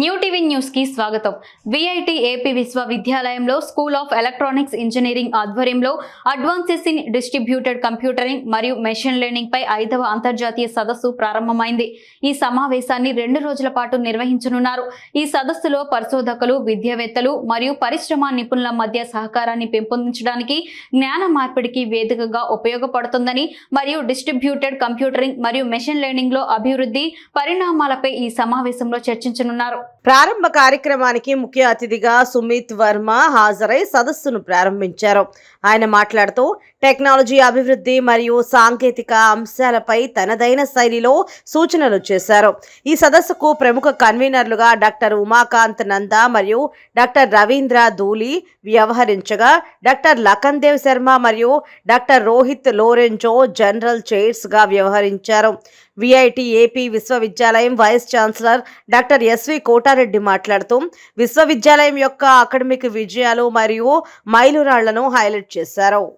New TV న్యూస్కి స్వాగతం. VIT AP విశ్వవిద్యాలయంలో స్కూల్ ఆఫ్ ఎలక్ట్రానిక్స్ ఇంజనీరింగ్ ఆధ్వర్యంలో అడ్వాన్సెస్ ఇన్ డిస్ట్రిబ్యూటెడ్ కంప్యూటరింగ్ మరియు మెషిన్ లెర్నింగ్ పై ఐదవ అంతర్జాతీయ సదస్సు ప్రారంభమైంది. ఈ సమావేశాన్ని రెండు రోజుల పాటు నిర్వహించనున్నారు. ఈ సదస్సులో పరిశోధకులు విద్యావేత్తలు మరియు పరిశ్రమ నిపుణుల మధ్య సహకారాన్ని పెంపొందించడానికి జ్ఞాన మార్పిడికి వేదికగా ఉపయోగపడుతుందని మరియు డిస్ట్రిబ్యూటెడ్ కంప్యూటరింగ్ మరియు మెషిన్ లెర్నింగ్లో అభివృద్ధి పరిణామాలపై ఈ సమావేశంలో చర్చించనున్నారు. up ప్రారంభ కార్యక్రమానికి ముఖ్య అతిథిగా సుమిత్ వర్మ హాజరై సదస్సును ప్రారంభించారు. ఆయన మాట్లాడుతూ టెక్నాలజీ అభివృద్ధి మరియు సాంకేతిక అంశాలపై తనదైన శైలిలో సూచనలు చేశారు. ఈ సదస్సుకు ప్రముఖ కన్వీనర్లుగా డాక్టర్ ఉమాకాంత్ నంద మరియు డాక్టర్ రవీంద్ర ధూలి వ్యవహరించగా డాక్టర్ లఖన్ దేవ్ శర్మ మరియు డాక్టర్ రోహిత్ లోరెంజో జనరల్ చైర్స్గా వ్యవహరించారు. విఐటి ఏపీ విశ్వవిద్యాలయం vice chancellor doctor S V Reddy మాట్లాడుతూ విశ్వవిద్యాలయం యొక్క అకాడమిక్ విజయాలు మరియు మైలురాళ్ళను హైలైట్ చేశారు.